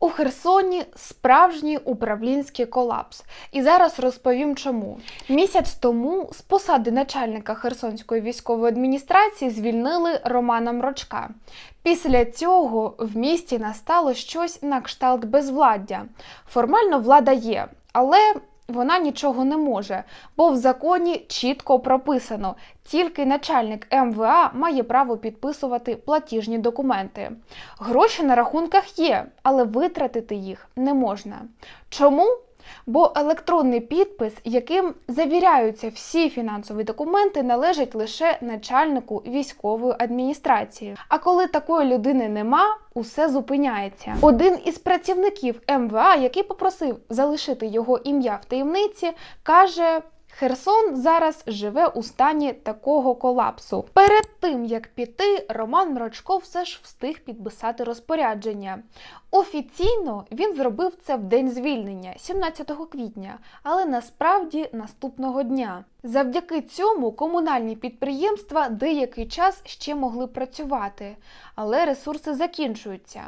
У Херсоні справжній управлінський колапс. І зараз розповім чому. Місяць тому з посади начальника Херсонської військової адміністрації звільнили Романа Мрочка. Після цього в місті настало щось на кшталт безвладдя. Формально влада є, але вона нічого не може, бо в законі чітко прописано, тільки начальник МВА має право підписувати платіжні документи. Гроші на рахунках є, але витратити їх не можна. Чому? Бо електронний підпис, яким завіряються всі фінансові документи, належить лише начальнику військової адміністрації. А коли такої людини нема, усе зупиняється. Один із працівників МВА, який попросив залишити його ім'я в таємниці, каже. Херсон зараз живе у стані такого колапсу. Перед тим як піти, Роман Мрочко все ж встиг підписати розпорядження. Офіційно він зробив це в день звільнення, 17 квітня, але насправді наступного дня. Завдяки цьому комунальні підприємства деякий час ще могли працювати, але ресурси закінчуються.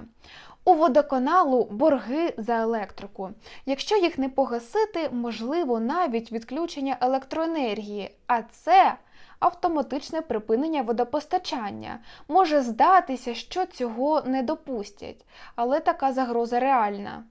У водоканалу борги за електрику. Якщо їх не погасити, можливо навіть відключення електроенергії, а це автоматичне припинення водопостачання. Може здатися, що цього не допустять, але така загроза реальна.